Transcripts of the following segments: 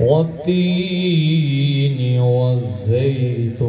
والتين والزيتون.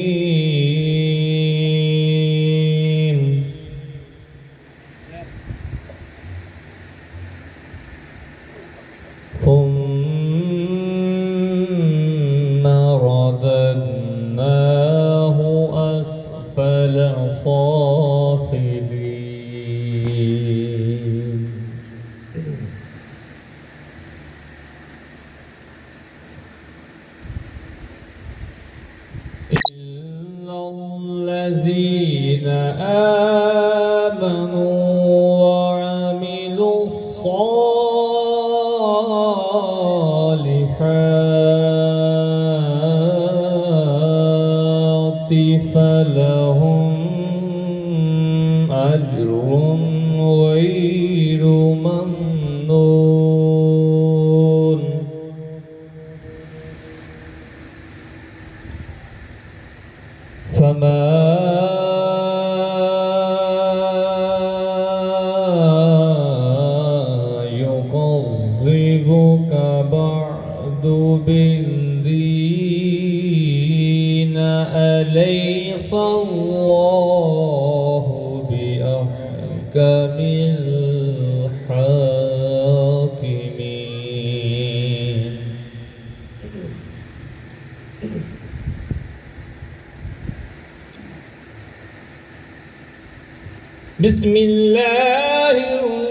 صافلين إلا الذين آمنوا أجر غير ممنون. فما يكذبك بعد بالدين أليس الله بأحكم الحاكمين بسم الله الرحمن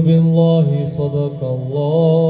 بالله صدق الله.